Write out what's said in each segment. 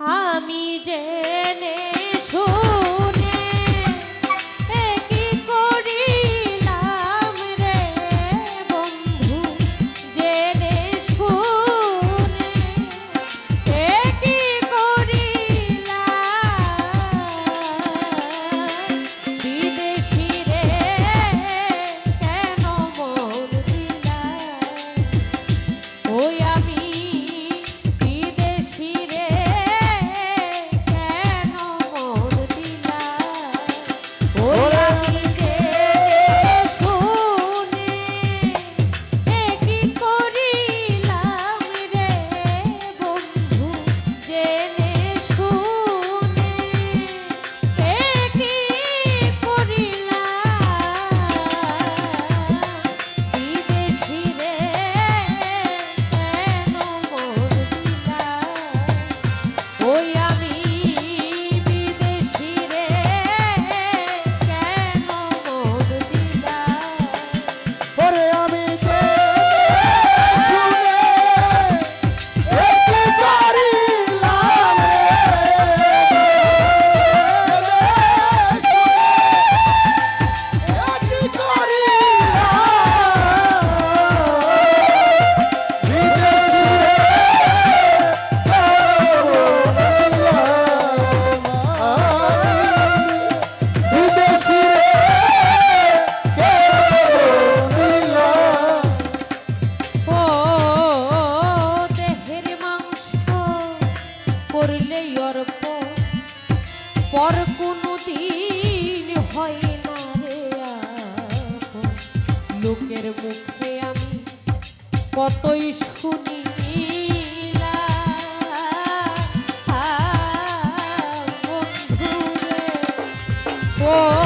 আমি জেনে মুখে আমি কতই শুনি ও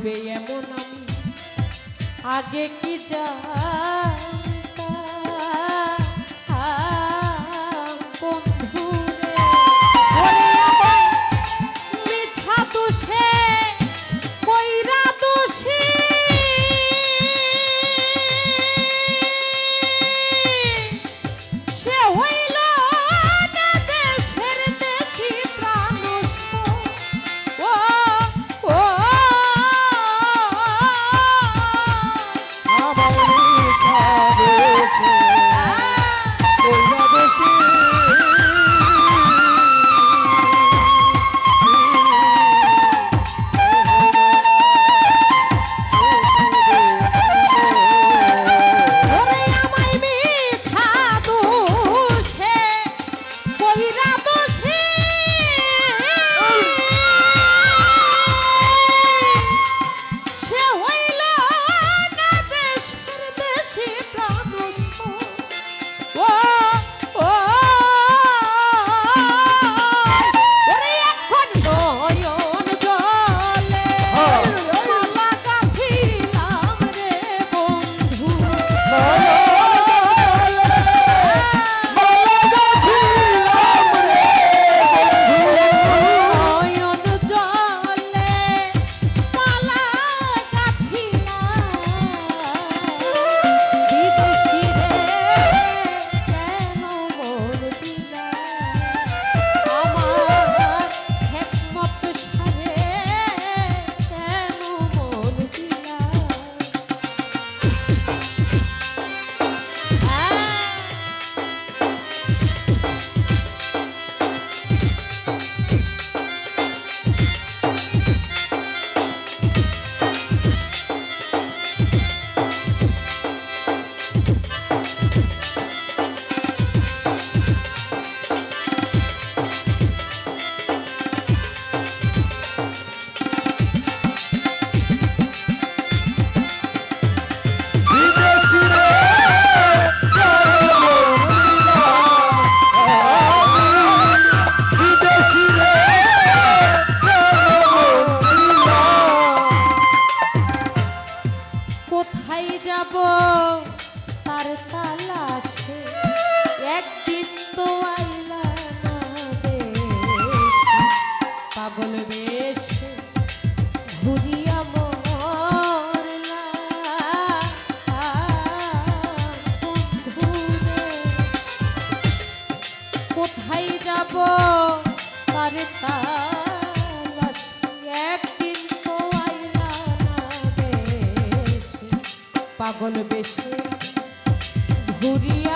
হবে এমন আমি। আগে কি যা এখন বেশি ঘুরিয়া